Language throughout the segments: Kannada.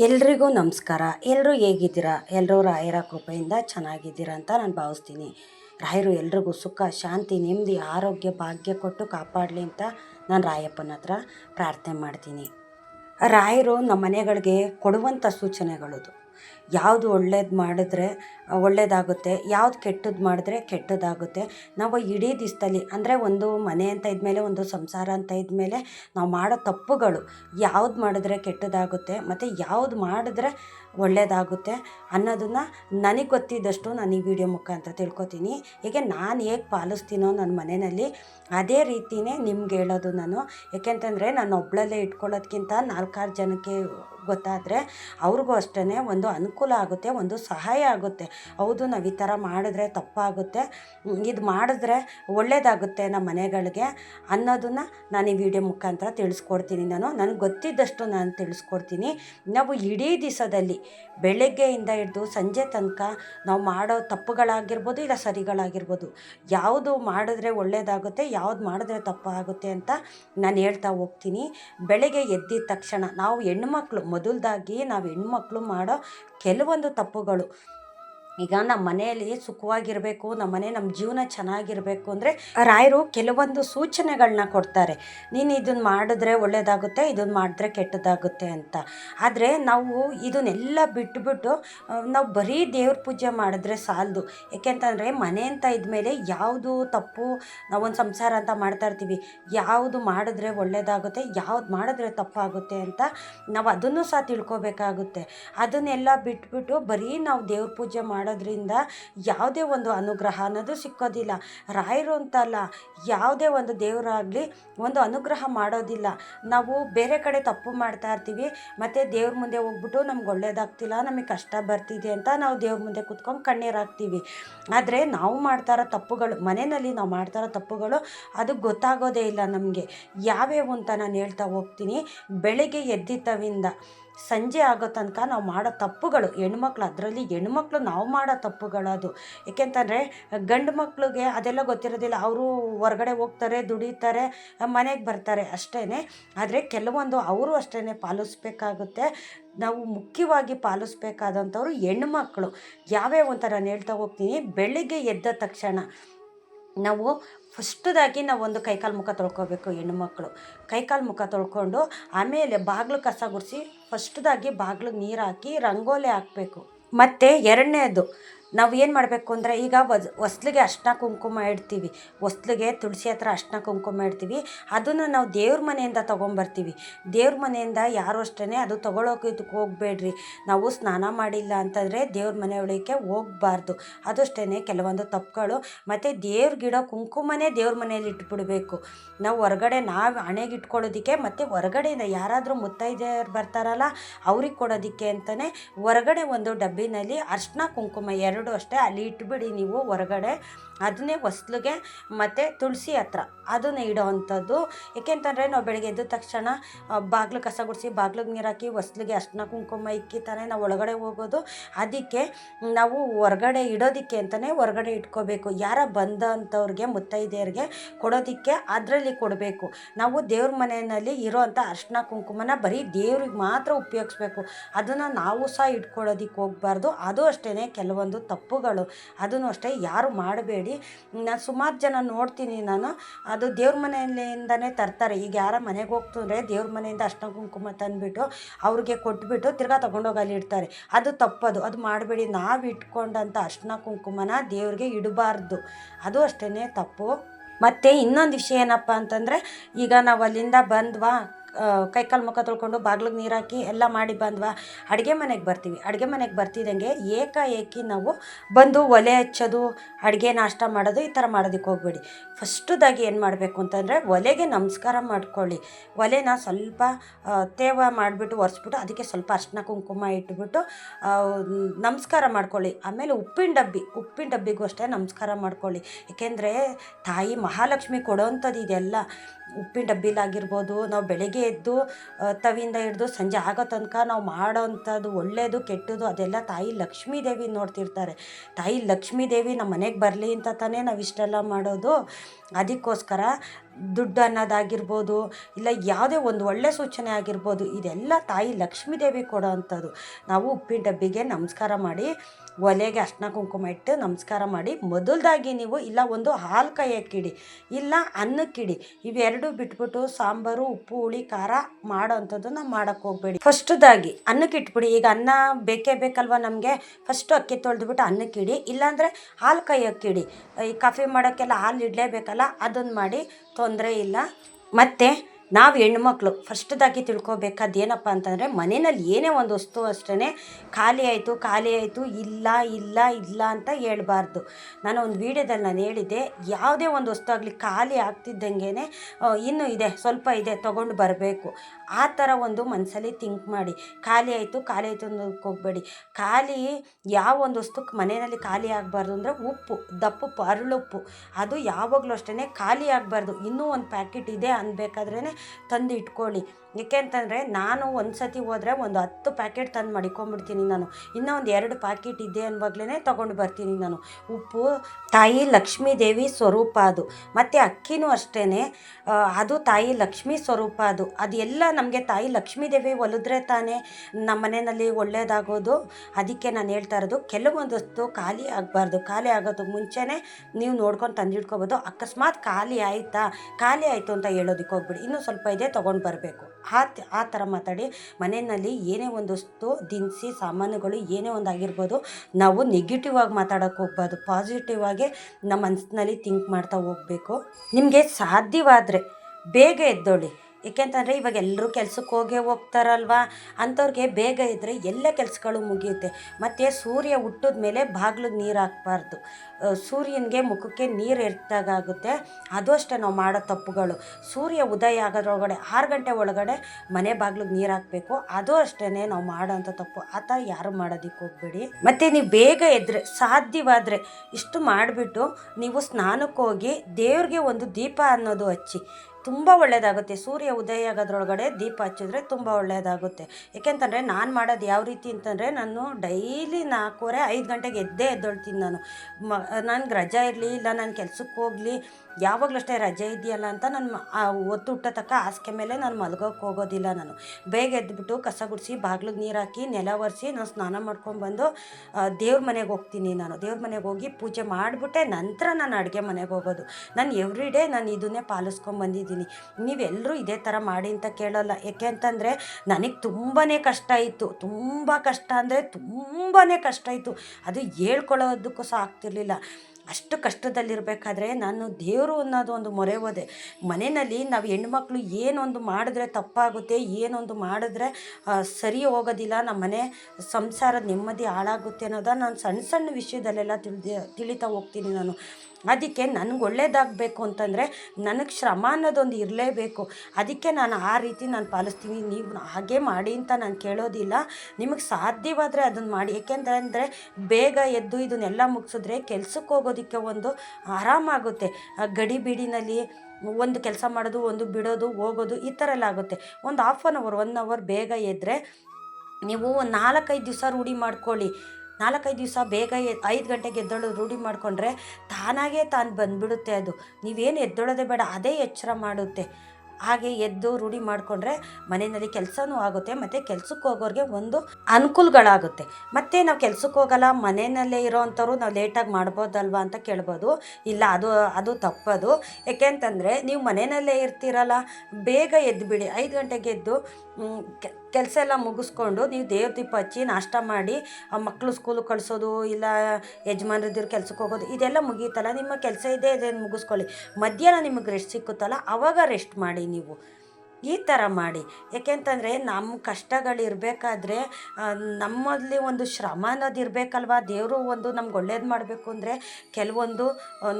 ಎಲ್ರಿಗೂ ನಮಸ್ಕಾರ. ಎಲ್ಲರೂ ಹೇಗಿದ್ದೀರಾ? ಎಲ್ಲರೂ ರಾಯರ ಕೃಪೆಯಿಂದ ಚೆನ್ನಾಗಿದ್ದೀರಾ ಅಂತ ನಾನು ಭಾವಿಸ್ತೀನಿ. ರಾಯರು ಎಲ್ರಿಗೂ ಸುಖ, ಶಾಂತಿ, ನೆಮ್ಮದಿ, ಆರೋಗ್ಯ, ಭಾಗ್ಯ ಕೊಟ್ಟು ಕಾಪಾಡಲಿ ಅಂತ ನಾನು ರಾಯಪ್ಪನ ಹತ್ರ ಪ್ರಾರ್ಥನೆ ಮಾಡ್ತೀನಿ. ರಾಯರು ನಮ್ಮ ಮನೆಗಳಿಗೆ ಕೊಡುವಂಥ ಸೂಚನೆಗಳದು. ಯಾವುದು ಒಳ್ಳೇದು ಮಾಡಿದ್ರೆ, ಒಳ್ಳೇದಾಗುತ್ತೆ, ಯಾವ್ದು ಕೆಟ್ಟದ್ದು ಮಾಡಿದ್ರೆ ಕೆಟ್ಟದಾಗುತ್ತೆ. ನಾವು ಇಡೀ ದಿವಸದಲ್ಲಿ ಅಂದರೆ ಒಂದು ಮನೆ ಅಂತ ಇದ್ಮೇಲೆ, ಒಂದು ಸಂಸಾರ ಅಂತ ಇದ್ಮೇಲೆ ನಾವು ಮಾಡೋ ತಪ್ಪುಗಳು ಯಾವ್ದು ಮಾಡಿದ್ರೆ ಕೆಟ್ಟದಾಗುತ್ತೆ, ಮತ್ತು ಯಾವ್ದು ಮಾಡಿದ್ರೆ ಒಳ್ಳೇದಾಗುತ್ತೆ ಅನ್ನೋದನ್ನು ನನಗೆ ಗೊತ್ತಿದ್ದಷ್ಟು ನಾನು ಈ ವಿಡಿಯೋ ಮುಖಾಂತರ ತಿಳ್ಕೊತೀನಿ. ಹೇಗೆ ನಾನು ಹೇಗೆ ಪಾಲಿಸ್ತೀನೋ ನನ್ನ ಮನೆಯಲ್ಲಿ, ಅದೇ ರೀತಿಯೇ ನಿಮ್ಗೆ ಹೇಳೋದು ನಾನು. ಯಾಕೆಂತಂದರೆ ನಾನು ಒಬ್ಬಳಲ್ಲೇ ಇಟ್ಕೊಳ್ಳೋದಕ್ಕಿಂತ ನಾಲ್ಕಾರು ಜನಕ್ಕೆ ಗೊತ್ತಾದರೆ ಅವ್ರಿಗೂ ಅಷ್ಟೇ ಒಂದು ಅನುಕೂಲ ಆಗುತ್ತೆ, ಒಂದು ಸಹಾಯ ಆಗುತ್ತೆ. ಹೌದು, ನಾವು ಈ ಥರ ಮಾಡಿದ್ರೆ ತಪ್ಪಾಗುತ್ತೆ. ಇದು ಮಾಡಿದ್ರೆ ಒಳ್ಳೆಯದಾಗುತ್ತೆ ನಮ್ಮ ಮನೆಗಳಿಗೆ ಅನ್ನೋದನ್ನು ನಾನು ಈ ವಿಡಿಯೋ ಮುಖಾಂತರ ತಿಳಿಸ್ಕೊಡ್ತೀನಿ ನಾನು. ನನಗೆ ಗೊತ್ತಿದ್ದಷ್ಟು ನಾನು ತಿಳಿಸ್ಕೊಡ್ತೀನಿ. ನಾವು ಇಡೀ ದಿವಸದಲ್ಲಿ ಬೆಳಗ್ಗೆಯಿಂದ ಹಿಡಿದು ಸಂಜೆ ತನಕ ನಾವು ಮಾಡೋ ತಪ್ಪುಗಳಾಗಿರ್ಬೋದು, ಇಲ್ಲ ಸರಿಗಳಾಗಿರ್ಬೋದು, ಯಾವುದು ಮಾಡಿದ್ರೆ ಒಳ್ಳೆಯದಾಗುತ್ತೆ ಯಾವುದು ಮಾಡಿದ್ರೆ ತಪ್ಪಾಗುತ್ತೆ ಅಂತ ನಾನು ಹೇಳ್ತಾ ಹೋಗ್ತೀನಿ. ಬೆಳಗ್ಗೆ ಎದ್ದಿದ ತಕ್ಷಣ ನಾವು ಹೆಣ್ಮಕ್ಳು ಮೊದಲ್ದಾಗಿ ನಾವು ಹೆಣ್ಮಕ್ಳು ಮಾಡೋ ಕೆಲವೊಂದು ತಪ್ಪುಗಳು. ಈಗ ನಮ್ಮ ಮನೆಯಲ್ಲಿ ಸುಖವಾಗಿರಬೇಕು ನಮ್ಮ ಮನೆ ನಮ್ಮ ಜೀವನ ಚೆನ್ನಾಗಿರಬೇಕು ಅಂದರೆ ರಾಯರು ಕೆಲವೊಂದು ಸೂಚನೆಗಳನ್ನ ಕೊಡ್ತಾರೆ. ನೀನು ಇದನ್ನು ಮಾಡಿದ್ರೆ ಒಳ್ಳೆಯದಾಗುತ್ತೆ ಇದನ್ನು ಮಾಡಿದ್ರೆ ಕೆಟ್ಟದಾಗುತ್ತೆ ಅಂತ. ಆದರೆ ನಾವು ಇದನ್ನೆಲ್ಲ ಬಿಟ್ಟುಬಿಟ್ಟು ನಾವು ಬರೀ ದೇವ್ರ ಪೂಜೆ ಮಾಡಿದ್ರೆ ಸಾಲದು. ಯಾಕೆಂತಂದರೆ ಮನೆ ಅಂತ ಇದ್ಮೇಲೆ ಯಾವುದು ತಪ್ಪು ನಾವೊಂದು ಸಂಸಾರ ಅಂತ ಮಾಡ್ತಾ ಇರ್ತೀವಿ. ಯಾವುದು ಮಾಡಿದ್ರೆ ಒಳ್ಳೆಯದಾಗುತ್ತೆ ಯಾವ್ದು ಮಾಡಿದ್ರೆ ತಪ್ಪಾಗುತ್ತೆ ಅಂತ ನಾವು ಅದನ್ನು ಸಹ ತಿಳ್ಕೊಬೇಕಾಗುತ್ತೆ. ಅದನ್ನೆಲ್ಲ ಬಿಟ್ಬಿಟ್ಟು ಬರೀ ನಾವು ದೇವ್ರ ಪೂಜೆ ಮಾಡೋದ್ರಿಂದ ಯಾವುದೇ ಒಂದು ಅನುಗ್ರಹ ಅನ್ನೋದು ಸಿಕ್ಕೋದಿಲ್ಲ. ರಾಯರು ಅಂತಲ್ಲ, ಯಾವುದೇ ಒಂದು ದೇವರಾಗಲಿ ಒಂದು ಅನುಗ್ರಹ ಮಾಡೋದಿಲ್ಲ. ನಾವು ಬೇರೆ ಕಡೆ ತಪ್ಪು ಮಾಡ್ತಾ ಇರ್ತೀವಿ, ಮತ್ತು ದೇವ್ರ ಮುಂದೆ ಹೋಗ್ಬಿಟ್ಟು ನಮ್ಗೆ ಒಳ್ಳೇದಾಗ್ತಿಲ್ಲ, ನಮಗೆ ಕಷ್ಟ ಬರ್ತಿದೆ ಅಂತ ನಾವು ದೇವ್ರ ಮುಂದೆ ಕುತ್ಕೊಂಡು ಕಣ್ಣೀರು ಹಾಕ್ತೀವಿ. ಆದರೆ ನಾವು ಮಾಡ್ತಾ ತಪ್ಪುಗಳು, ಮನೆಯಲ್ಲಿ ನಾವು ಮಾಡ್ತಾ ತಪ್ಪುಗಳು ಅದು ಗೊತ್ತಾಗೋದೇ ಇಲ್ಲ ನಮಗೆ. ಯಾವ್ಯಾವು ಅಂತ ನಾನು ಹೇಳ್ತಾ ಹೋಗ್ತೀನಿ. ಬೆಳಿಗ್ಗೆ ಎದ್ದಿದ್ದವಿಂದ ಸಂಜೆ ಆಗೋ ತನಕ ನಾವು ಮಾಡೋ ತಪ್ಪುಗಳು, ಹೆಣ್ಮಕ್ಳು ಅದರಲ್ಲಿ ಹೆಣ್ಮಕ್ಳು ನಾವು ಮಾಡೋ ತಪ್ಪುಗಳದು ಏಕೆಂತಂದರೆ, ಗಂಡು ಮಕ್ಳಿಗೆ ಅದೆಲ್ಲ ಗೊತ್ತಿರೋದಿಲ್ಲ. ಅವರು ಹೊರಗಡೆ ಹೋಗ್ತಾರೆ, ದುಡಿತಾರೆ, ಮನೆಗೆ ಬರ್ತಾರೆ ಅಷ್ಟೇ ಆದರೆ ಕೆಲವೊಂದು ಅವರು ಅಷ್ಟೇ ಪಾಲಿಸ್ಬೇಕಾಗುತ್ತೆ. ನಾವು ಮುಖ್ಯವಾಗಿ ಪಾಲಿಸ್ಬೇಕಾದಂಥವ್ರು ಹೆಣ್ಮಕ್ಳು. ಯಾವ್ಯಾವ ಒಂಥರ ನಾನು ಹೇಳ್ತಾ ಹೋಗ್ತೀನಿ. ಬೆಳಿಗ್ಗೆ ಎದ್ದ ತಕ್ಷಣ ನಾವು ಫಸ್ಟ್ದಾಗಿ ನಾವು ಒಂದು ಕೈಕಾಲು ಮುಖ ತೊಳ್ಕೊಬೇಕು ಹೆಣ್ಮಕ್ಳು. ಕೈಕಾಲು ಮುಖ ತೊಳ್ಕೊಂಡು ಆಮೇಲೆ ಬಾಗಿಲು ಕಸ ಗುಡಿಸಿ ಫಸ್ಟ್ದಾಗಿ ಬಾಗ್ಲಿಗೆ ನೀರು ಹಾಕಿ ರಂಗೋಲಿ ಹಾಕಬೇಕು. ಮತ್ತು ಎರಡನೇದು ನಾವು ಏನು ಮಾಡಬೇಕು ಅಂದರೆ ಈಗ ವಜ್, ಹೊಸ್ಲಿಗೆ ಅರ್ಶಿನ ಕುಂಕುಮ ಇಡ್ತೀವಿ. ಹೊಸ್ಲಿಗೆ ತುಳಸಿ ಹತ್ರ ಅರ್ಶಿನ ಕುಂಕುಮ ಇಡ್ತೀವಿ. ಅದನ್ನು ನಾವು ದೇವ್ರ ಮನೆಯಿಂದ ತೊಗೊಂಬರ್ತೀವಿ. ದೇವ್ರ ಮನೆಯಿಂದ ಯಾರು ಅಷ್ಟೇ ಅದು ತೊಗೊಳೋಕೆ ಇದಕ್ಕೆ ಹೋಗಬೇಡ್ರಿ. ನಾವು ಸ್ನಾನ ಮಾಡಿಲ್ಲ ಅಂತಂದರೆ ದೇವ್ರ ಮನೆ ಒಳಗೆ ಹೋಗಬಾರ್ದು. ಅದು ಅಷ್ಟೇ ಕೆಲವೊಂದು ತಪ್ಪುಗಳು ಮತ್ತು ದೇವ್ರಿಗಿಡೋ ಕುಂಕುಮನೇ ದೇವ್ರ ಮನೆಯಲ್ಲಿ ಇಟ್ಬಿಡಬೇಕು. ನಾವು ಹೊರಗಡೆ ನಾವು ಹಣೆಗೆ ಇಟ್ಕೊಳ್ಳೋದಕ್ಕೆ ಮತ್ತು ಹೊರಗಡೆಯಿಂದ ಯಾರಾದರೂ ಮುತ್ತೈದೆಯರು ಬರ್ತಾರಲ್ಲ, ಅವ್ರಿಗೆ ಕೊಡೋದಕ್ಕೆ ಅಂತಲೇ ಹೊರಗಡೆ ಒಂದು ಡಬ್ಬಿನಲ್ಲಿ ಅರ್ಶಿನ ಕುಂಕುಮ ಎರಡು ಅಷ್ಟೇ, ಅಲ್ಲಿ ಇಟ್ಬಿಡಿ ನೀವು ಹೊರಗಡೆ. ಅದನ್ನೇ ಹೊಸ್ಲಿಗೆ ಮತ್ತು ತುಳಸಿ ಹತ್ರ. ಅದನ್ನೇ ಇಡೋ ಅಂಥದ್ದು ಏಕೆಂತಂದರೆ ನಾವು ಬೆಳಗ್ಗೆ ಎದ್ದ ತಕ್ಷಣ ಬಾಗಿಲು ಕಸ ಗುಡಿಸಿ, ಬಾಗ್ಲಿಗೆ ನೀರು ಹಾಕಿ ಹೊಸ್ಲಿಗೆ ಅಷ್ಟನ್ನ ಕುಂಕುಮ ಇಕ್ಕಿ ತಾನೇ ನಾವು ಒಳಗಡೆ ಹೋಗೋದು. ಅದಕ್ಕೆ ನಾವು ಹೊರಗಡೆ ಇಡೋದಕ್ಕೆ ಅಂತಲೇ ಹೊರಗಡೆ ಇಟ್ಕೋಬೇಕು. ಯಾರ ಬಂದಂಥವ್ರಿಗೆ ಮುತ್ತೈದೆಯರಿಗೆ ಕೊಡೋದಕ್ಕೆ ಅದರಲ್ಲಿ ಕೊಡಬೇಕು. ನಾವು ದೇವ್ರ ಮನೆಯಲ್ಲಿ ಇರೋವಂಥ ಅರ್ಶಿನ ಕುಂಕುಮನ ಬರೀ ದೇವ್ರಿಗೆ ಮಾತ್ರ ಉಪಯೋಗಿಸ್ಬೇಕು. ಅದನ್ನು ನಾವು ಸಹ ಇಟ್ಕೊಳ್ಳೋದಕ್ಕೆ ಹೋಗಬಾರ್ದು. ಅದು ಅಷ್ಟೇ ಕೆಲವೊಂದು ತಪ್ಪುಗಳು ಅದನ್ನು ಅಷ್ಟೇ ಯಾರು ಮಾಡಬೇಡಿ. ನಾನು ಸುಮಾರು ಜನ ನೋಡ್ತೀನಿ ನಾನು. ಅದು ದೇವ್ರ ಮನೆಯಿಂದನೇ ತರ್ತಾರೆ. ಈಗ ಯಾರ ಮನೆಗೆ ಹೋಗ್ತಂದ್ರೆ ದೇವ್ರ ಮನೆಯಿಂದ ಅರ್ಶಿನ ಕುಂಕುಮ ತಂದುಬಿಟ್ಟು ಅವ್ರಿಗೆ ಕೊಟ್ಬಿಟ್ಟು ತಿರ್ಗಾ ತೊಗೊಂಡೋಗಿ ಅಲ್ಲಿ ಇಡ್ತಾರೆ. ಅದು ತಪ್ಪದು. ಅದು ಮಾಡಬೇಡಿ. ನಾವು ಇಟ್ಕೊಂಡಂಥ ಅರ್ಶಿನ ಕುಂಕುಮನ ದೇವ್ರಿಗೆ ಇಡಬಾರ್ದು. ಅದು ಅಷ್ಟೇ ತಪ್ಪು. ಮತ್ತು ಇನ್ನೊಂದು ವಿಷಯ ಏನಪ್ಪ ಅಂತಂದರೆ ಈಗ ನಾವು ಅಲ್ಲಿಂದ ಬಂದ್ವಾ? ಕೈಕಾಲು ಮುಖ ತೊಳ್ಕೊಂಡು ಬಾಗ್ಲಿಗೆ ನೀರು ಹಾಕಿ ಎಲ್ಲ ಮಾಡಿ ಬಂದ್ವಾ. ಅಡುಗೆ ಮನೆಗೆ ಬರ್ತೀವಿ. ಅಡುಗೆ ಮನೆಗೆ ಬರ್ತಿದ್ದಂಗೆ ಏಕಾಏಕಿ ನಾವು ಬಂದು ಒಲೆ ಹಚ್ಚೋದು, ಅಡುಗೆ ನಾಷ್ಟ ಮಾಡೋದು ಈ ಥರ ಮಾಡೋದಕ್ಕೆ ಹೋಗ್ಬೇಡಿ. ಫಸ್ಟದಾಗಿ ಏನು ಮಾಡಬೇಕು ಅಂತಂದರೆ ಒಲೆಗೆ ನಮಸ್ಕಾರ ಮಾಡ್ಕೊಳ್ಳಿ. ಒಲೆನ ಸ್ವಲ್ಪ ತೇವ ಮಾಡಿಬಿಟ್ಟು ಒರೆಸ್ಬಿಟ್ಟು ಅದಕ್ಕೆ ಸ್ವಲ್ಪ ಅರ್ಶಿನ ಕುಂಕುಮ ಇಟ್ಬಿಟ್ಟು ನಮಸ್ಕಾರ ಮಾಡ್ಕೊಳ್ಳಿ. ಆಮೇಲೆ ಉಪ್ಪಿನ ಡಬ್ಬಿ, ಉಪ್ಪಿನ ಡಬ್ಬಿಗೂ ಅಷ್ಟೇ ನಮಸ್ಕಾರ ಮಾಡ್ಕೊಳ್ಳಿ. ಏಕೆಂದರೆ ತಾಯಿ ಮಹಾಲಕ್ಷ್ಮಿ ಕೊಡೋವಂಥದ್ದು ಇದೆಲ್ಲ. ಉಪ್ಪಿನ ಡಬ್ಬಿಲಾಗಿರ್ಬೋದು, ನಾವು ಬೆಳಗ್ಗೆ ಎದ್ದು ತವಿಯಿಂದ ಹಿಡ್ದು ಸಂಜೆ ಆಗೋ ತನಕ ನಾವು ಮಾಡೋವಂಥದ್ದು ಒಳ್ಳೆಯದು ಕೆಟ್ಟದು, ಅದೆಲ್ಲ ತಾಯಿ ಲಕ್ಷ್ಮೀ ದೇವಿ ನೋಡ್ತಿರ್ತಾರೆ. ತಾಯಿ ಲಕ್ಷ್ಮೀ ದೇವಿ ನಮ್ಮ ಮನೆಗೆ ಬರಲಿ ಅಂತ ತಾನೇ ನಾವು ಇಷ್ಟೆಲ್ಲ ಮಾಡೋದು. ಅದಕ್ಕೋಸ್ಕರ ದುಡ್ಡು ಅನ್ನೋದಾಗಿರ್ಬೋದು, ಇಲ್ಲ ಯಾವುದೇ ಒಂದು ಒಳ್ಳೆ ಸೂಚನೆ ಆಗಿರ್ಬೋದು, ಇದೆಲ್ಲ ತಾಯಿ ಲಕ್ಷ್ಮೀ ದೇವಿ ಕೊಡೋ ಅಂಥದ್ದು. ನಾವು ಉಪ್ಪಿನ ಡಬ್ಬಿಗೆ ನಮಸ್ಕಾರ ಮಾಡಿ ಒಲೆಗೆ ಅಷ್ಟನ ಕುಂಕುಮ ಇಟ್ಟು ನಮಸ್ಕಾರ ಮಾಡಿ, ಮೊದಲ್ದಾಗಿ ನೀವು ಇಲ್ಲ ಒಂದು ಹಾಲು ಕಾಯಕ್ಕಿಡಿ, ಇಲ್ಲ ಅನ್ನಕ್ಕಿಡಿ, ಇವೆರಡು ಬಿಟ್ಬಿಟ್ಟು ಸಾಂಬಾರು, ಉಪ್ಪು, ಹುಳಿ, ಖಾರ ಮಾಡೋ ಅಂಥದ್ದನ್ನ ಮಾಡೋಕ್ಕೆ ಹೋಗಬೇಡಿ. ಫಸ್ಟ್ದಾಗಿ ಅನ್ನಕ್ಕೆ ಇಟ್ಬಿಡಿ. ಈಗ ಅನ್ನ ಬೇಕೇ ಬೇಕಲ್ವ ನಮಗೆ? ಫಸ್ಟು ಅಕ್ಕಿ ತೊಳೆದ್ಬಿಟ್ಟು ಅನ್ನಕ್ಕಿಡಿ, ಇಲ್ಲಾಂದರೆ ಹಾಲು ಕಾಯಕ್ಕಿಡಿ. ಈ ಕಾಫಿ ಮಾಡೋಕ್ಕೆಲ್ಲ ಹಾಲು ಇಡಲೇಬೇಕಲ್ಲ, ಅದನ್ನು ಮಾಡಿ ತೊಂದರೆ ಇಲ್ಲ. ಮತ್ತು ನಾವು ಹೆಣ್ಮಕ್ಳು ಫಸ್ಟ್ದಾಗಿ ತಿಳ್ಕೊಬೇಕಾದ್ದು ಏನಪ್ಪ ಅಂತಂದರೆ ಮನೆಯಲ್ಲಿ ಏನೇ ಒಂದು ವಸ್ತು ಅಷ್ಟೇ ಖಾಲಿ ಆಯಿತು ಖಾಲಿ ಆಯಿತು, ಇಲ್ಲ ಇಲ್ಲ ಇಲ್ಲ ಅಂತ ಹೇಳ್ಬಾರ್ದು. ನಾನು ಒಂದು ವೀಡಿಯೋದಲ್ಲಿ ನಾನು ಹೇಳಿದ್ದೆ, ಯಾವುದೇ ಒಂದು ವಸ್ತು ಆಗಲಿ ಖಾಲಿ ಆಗ್ತಿದ್ದಂಗೆ ಇನ್ನೂ ಇದೆ, ಸ್ವಲ್ಪ ಇದೆ, ತೊಗೊಂಡು ಬರಬೇಕು. ಆ ಥರ ಒಂದು ಮನಸ್ಸಲ್ಲಿ ಥಿಂಕ್ ಮಾಡಿ, ಖಾಲಿ ಆಯಿತು ಖಾಲಿ ಆಯಿತು ಅನ್ನೋದಕ್ಕೆ ಹೋಗಬೇಡಿ. ಖಾಲಿ ಯಾವ ಒಂದು ವಸ್ತುಕ್ಕೆ ಮನೆಯಲ್ಲಿ ಖಾಲಿ ಆಗಬಾರ್ದು ಅಂದರೆ ಉಪ್ಪು ದಪ್ಪುಪ್ಪು ಅರಳುಪ್ಪು ಅದು ಯಾವಾಗಲೂ ಅಷ್ಟೇ ಖಾಲಿ ಆಗಬಾರ್ದು. ಇನ್ನೂ ಒಂದು ಪ್ಯಾಕೆಟ್ ಇದೆ ಅನ್ಬೇಕಾದ್ರೇ ತಂದು ಇಟ್ಕೊಳ್ಳಿ ಏಕೆ ಅಂತಂದರೆ ನಾನು ಒಂದು ಸತಿ ಹೋದರೆ ಒಂದು ಹತ್ತು ಪ್ಯಾಕೆಟ್ ತಂದು ಮಡಿಕೊಂಡ್ಬಿಡ್ತೀನಿ ನಾನು. ಇನ್ನೂ ಒಂದು ಎರಡು ಪ್ಯಾಕೆಟ್ ಇದೆ ಅನ್ನುವಾಗ್ಲೇ ತೊಗೊಂಡು ಬರ್ತೀನಿ ನಾನು. ಉಪ್ಪು, ತಾಯಿ ಲಕ್ಷ್ಮೀ ದೇವಿ ಸ್ವರೂಪ ಅದು. ಮತ್ತು ಅಕ್ಕಿನೂ ಅಷ್ಟೇ ಅದು ತಾಯಿ ಲಕ್ಷ್ಮೀ ಸ್ವರೂಪ ಅದು. ಅದೆಲ್ಲ ನಮಗೆ ತಾಯಿ ಲಕ್ಷ್ಮೀ ದೇವಿ ಒಲಿದ್ರೆ ತಾನೇ ನಮ್ಮ ಮನೆಯಲ್ಲಿ ಒಳ್ಳೆಯದಾಗೋದು ಅದಕ್ಕೆ ನಾನು ಹೇಳ್ತಾ ಇರೋದು, ಕೆಲವೊಂದಷ್ಟು ಖಾಲಿ ಆಗಬಾರ್ದು. ಖಾಲಿ ಆಗೋದು ಮುಂಚೆನೇ ನೀವು ನೋಡ್ಕೊಂಡು ತಂದಿಟ್ಕೋಬೋದು. ಅಕಸ್ಮಾತ್ ಖಾಲಿ ಆಯಿತಾ? ಖಾಲಿ ಆಯಿತು ಅಂತ ಹೇಳೋದಕ್ಕೆ ಹೋಗ್ಬಿಡಿ. ಇನ್ನೂ ಸ್ವಲ್ಪ ಇದೆ, ತೊಗೊಂಡು ಬರಬೇಕು. ಆ ಆ ಥರ ಮಾತಾಡಿ, ಮನೆಯಲ್ಲಿ ಏನೇ ಒಂದಷ್ಟು ದಿನಸಿ ಸಾಮಾನುಗಳು ಏನೇ ಒಂದು ಆಗಿರ್ಬೋದು ನಾವು ನೆಗೆಟಿವ್ ಆಗಿ ಮಾತಾಡೋಕ್ಕೆ ಹೋಗ್ಬಾರ್ದು. ಪಾಸಿಟಿವ್ ಆಗಿ ನಮ್ಮ ಮನಸ್ಸಿನಲ್ಲಿ ಥಿಂಕ್ ಮಾಡ್ತಾ ಹೋಗಬೇಕು. ನಿಮಗೆ ಸಾಧ್ಯವಾದರೆ ಬೇಗ ಎದ್ದೋಳಿ. ಏಕೆಂತಂದರೆ ಇವಾಗ ಎಲ್ಲರೂ ಕೆಲ್ಸಕ್ಕೆ ಹೋಗೇ ಹೋಗ್ತಾರಲ್ವ? ಅಂಥವ್ರಿಗೆ ಬೇಗ ಇದ್ದರೆ ಎಲ್ಲ ಕೆಲಸಗಳು ಮುಗಿಯುತ್ತೆ. ಮತ್ತು ಸೂರ್ಯ ಹುಟ್ಟಿದ ಮೇಲೆ ಬಾಗ್ಲಿಗೆ ನೀರು ಹಾಕ್ಬಾರ್ದು. ಸೂರ್ಯನಿಗೆ ಮುಖಕ್ಕೆ ನೀರು ಎರ್ತಾಗುತ್ತೆ ಅದು ಅಷ್ಟೇ ನಾವು ಮಾಡೋ ತಪ್ಪುಗಳು. ಸೂರ್ಯ ಉದಯ ಆಗೋದ್ರೊಳಗಡೆ, ಆರು ಗಂಟೆ ಒಳಗಡೆ ಮನೆ ಬಾಗ್ಲಿಗೆ ನೀರು ಹಾಕಬೇಕು. ಅದು ಅಷ್ಟೇ ನಾವು ಮಾಡೋಂಥ ತಪ್ಪು. ಆ ಥರ ಯಾರು ಮಾಡೋದಕ್ಕೆ ಹೋಗಬೇಡಿ. ಮತ್ತು ನೀವು ಬೇಗ ಎದ್ರೆ, ಸಾಧ್ಯವಾದರೆ ಇಷ್ಟು ಮಾಡಿಬಿಟ್ಟು ನೀವು ಸ್ನಾನಕ್ಕೆ ಹೋಗಿ ದೇವ್ರಿಗೆ ಒಂದು ದೀಪ ಅನ್ನೋದು ಹಚ್ಚಿ. ತುಂಬ ಒಳ್ಳೆಯದಾಗುತ್ತೆ ಸೂರ್ಯ ಉದಯ ಆಗೋದ್ರೊಳಗಡೆ ದೀಪ ಹಚ್ಚಿದ್ರೆ ತುಂಬ ಒಳ್ಳೆಯದಾಗುತ್ತೆ ಏಕೆಂತಂದರೆ ನಾನು ಮಾಡೋದು ಯಾವ ರೀತಿ ಅಂತಂದರೆ ನಾನು ಡೈಲಿ ನಾಲ್ಕೂವರೆ ಐದು ಗಂಟೆಗೆ ಎದ್ದೇ ಎದ್ದೊಳ್ತೀನಿ ನಾನು. ಮ ನನಗೆ ರಜಾ ಇರಲಿ, ಇಲ್ಲ ನಾನು ಕೆಲಸಕ್ಕೆ ಹೋಗಲಿ ಯಾವಾಗಲೂ ಅಷ್ಟೇ ರಜೆ ಇದೆಯಲ್ಲ ಅಂತ ನಾನು ಒತ್ತು ಹುಟ್ಟ ತಕ್ಕ ಹಾಸಿಗೆ ಮೇಲೆ ನಾನು ಮಲಗೋಕೆ ಹೋಗೋದಿಲ್ಲ ನಾನು. ಬೇಗ ಎದ್ದುಬಿಟ್ಟು ಕಸ ಗುಡಿಸಿ, ಬಾಗ್ಲಿಗೆ ನೀರು ಹಾಕಿ, ನೆಲ ಒರೆಸಿ ನಾನು ಸ್ನಾನ ಮಾಡ್ಕೊಂಡ್ಬಂದು ದೇವ್ರ ಮನೆಗೆ ಹೋಗ್ತೀನಿ ನಾನು. ದೇವ್ರ ಮನೆಗೆ ಹೋಗಿ ಪೂಜೆ ಮಾಡಿಬಿಟ್ಟೆ ನಂತರ ನಾನು ಅಡುಗೆ ಮನೆಗೆ ಹೋಗೋದು. ನಾನು ಎವ್ರಿ ಡೇ ನಾನು ಇದನ್ನೇ ಪಾಲಿಸ್ಕೊಂಡು ಬಂದಿದ್ದೀನಿ. ನೀವೆಲ್ಲರೂ ಇದೇ ಥರ ಮಾಡಿ ಅಂತ ಕೇಳೋಲ್ಲ. ಯಾಕೆ ಅಂತಂದರೆ ನನಗೆ ತುಂಬಾ ಕಷ್ಟ ಇತ್ತು. ತುಂಬ ಕಷ್ಟ ಅಂದರೆ ತುಂಬಾ ಕಷ್ಟ ಇತ್ತು. ಅದು ಹೇಳ್ಕೊಳ್ಳೋದಕ್ಕೂ ಸಹ ಆಗ್ತಿರ್ಲಿಲ್ಲ. ಅಷ್ಟು ಕಷ್ಟದಲ್ಲಿರಬೇಕಾದ್ರೆ ನಾನು ದೇವರು ಅನ್ನೋದು ಒಂದು ಮೊರೆ ಹೋದೆ. ಮನೆಯಲ್ಲಿ ನಾವು ಹೆಣ್ಮಕ್ಳು ಏನೊಂದು ಮಾಡಿದ್ರೆ ತಪ್ಪಾಗುತ್ತೆ, ಏನೊಂದು ಮಾಡಿದ್ರೆ ಸರಿ ಹೋಗೋದಿಲ್ಲ ನಮ್ಮ ಮನೆ ಸಂಸಾರದ ನೆಮ್ಮದಿ ಹಾಳಾಗುತ್ತೆ ಅನ್ನೋದ ನಾನು ಸಣ್ಣ ಸಣ್ಣ ವಿಷಯದಲ್ಲೆಲ್ಲ ತಿಳಿದು, ತಿಳಿತಾ ಹೋಗ್ತೀನಿ ನಾನು. ಅದಕ್ಕೆ ನನಗೆ ಒಳ್ಳೇದಾಗಬೇಕು ಅಂತಂದರೆ ನನಗೆ ಶ್ರಮ ಅನ್ನೋದೊಂದು ಇರಲೇಬೇಕು. ಅದಕ್ಕೆ ನಾನು ಆ ರೀತಿ ನಾನು ಪಾಲಿಸ್ತೀನಿ, ನೀವು ಹಾಗೆ ಮಾಡಿ ಅಂತ ನಾನು ಕೇಳೋದಿಲ್ಲ. ನಿಮಗೆ ಸಾಧ್ಯವಾದರೆ ಅದನ್ನು ಮಾಡಿ. ಏಕೆಂತಂದರೆ ಬೇಗ ಎದ್ದು ಇದನ್ನೆಲ್ಲ ಮುಗಿಸಿದ್ರೆ ಕೆಲ್ಸಕ್ಕೆ ಹೋಗೋದಕ್ಕೆ ಒಂದು ಆರಾಮಾಗುತ್ತೆ. ಗಡಿ ಬಿಡಿನಲ್ಲಿ ಒಂದು ಕೆಲಸ ಮಾಡೋದು, ಒಂದು ಬಿಡೋದು, ಹೋಗೋದು ಈ ಥರ ಎಲ್ಲ ಆಗುತ್ತೆ. ಒಂದು half an hour one hour ಬೇಗ ಎದ್ದರೆ ನೀವು ನಾಲ್ಕೈದು ದಿವಸ ರೂಢಿ ಮಾಡ್ಕೊಳ್ಳಿ. ನಾಲ್ಕೈದು ದಿವಸ ಬೇಗ ಐದು ಗಂಟೆಗೆ ಎದ್ದಳು ರೂಢಿ ಮಾಡಿಕೊಂಡ್ರೆ ತಾನಾಗೇ ತಾನು ಬಂದುಬಿಡುತ್ತೆ ಅದು. ನೀವೇನು ಎದ್ದೊಳೋದೇ ಬೇಡ, ಅದೇ ಎಚ್ಚರ ಮಾಡುತ್ತೆ. ಹಾಗೆ ಎದ್ದು ರೂಢಿ ಮಾಡಿಕೊಂಡ್ರೆ ಮನೆಯಲ್ಲಿ ಕೆಲಸನೂ ಆಗುತ್ತೆ, ಮತ್ತು ಕೆಲ್ಸಕ್ಕೆ ಹೋಗೋರಿಗೆ ಒಂದು ಅನುಕೂಲಗಳಾಗುತ್ತೆ. ಮತ್ತು ನಾವು ಕೆಲ್ಸಕ್ಕೆ ಹೋಗಲ್ಲ, ಮನೆಯಲ್ಲೇ ಇರೋವಂಥವ್ರು ನಾವು ಲೇಟಾಗಿ ಮಾಡ್ಬೋದಲ್ವಾ ಅಂತ ಕೇಳ್ಬೋದು. ಇಲ್ಲ, ಅದು ಅದು ತಪ್ಪದು. ಯಾಕೆಂತಂದರೆ ನೀವು ಮನೆಯಲ್ಲೇ ಇರ್ತೀರಲ್ಲ, ಬೇಗ ಎದ್ದುಬಿಡಿ ಐದು ಗಂಟೆಗೆ ಎದ್ದು ಕೆಲಸ ಎಲ್ಲ ಮುಗಿಸ್ಕೊಂಡು ನೀವು ದೇವ್ರ ದೀಪ ಹಚ್ಚಿ ನಾಷ್ಟ ಮಾಡಿ, ಆ ಮಕ್ಕಳು ಸ್ಕೂಲಿಗೆ ಕಳಿಸೋದು ಇಲ್ಲ ಯಜಮಾನ್ರದ್ದಿರ ಕೆಲ್ಸಕ್ಕೆ ಹೋಗೋದು, ಇದೆಲ್ಲ ಮುಗೀತಲ್ಲ, ನಿಮ್ಮ ಕೆಲಸ ಇದೆ ಇದನ್ನು ಮುಗಿಸ್ಕೊಳ್ಳಿ. ಮಧ್ಯಾಹ್ನ ನಿಮಗೆ ರೆಸ್ಟ್ ಸಿಕ್ಕುತ್ತಲ್ಲ ಆವಾಗ ರೆಸ್ಟ್ ಮಾಡಿ ನೀವು. ಈ ಥರ ಮಾಡಿ. ಯಾಕೆಂತಂದರೆ ನಮ್ಮ ಕಷ್ಟಗಳಿರಬೇಕಾದ್ರೆ ನಮ್ಮಲ್ಲಿ ಒಂದು ಶ್ರಮ ಅನ್ನೋದು ಇರಬೇಕಲ್ವ? ದೇವರು ಒಂದು ನಮ್ಗೆ ಒಳ್ಳೇದು ಮಾಡಬೇಕು ಅಂದರೆ ಕೆಲವೊಂದು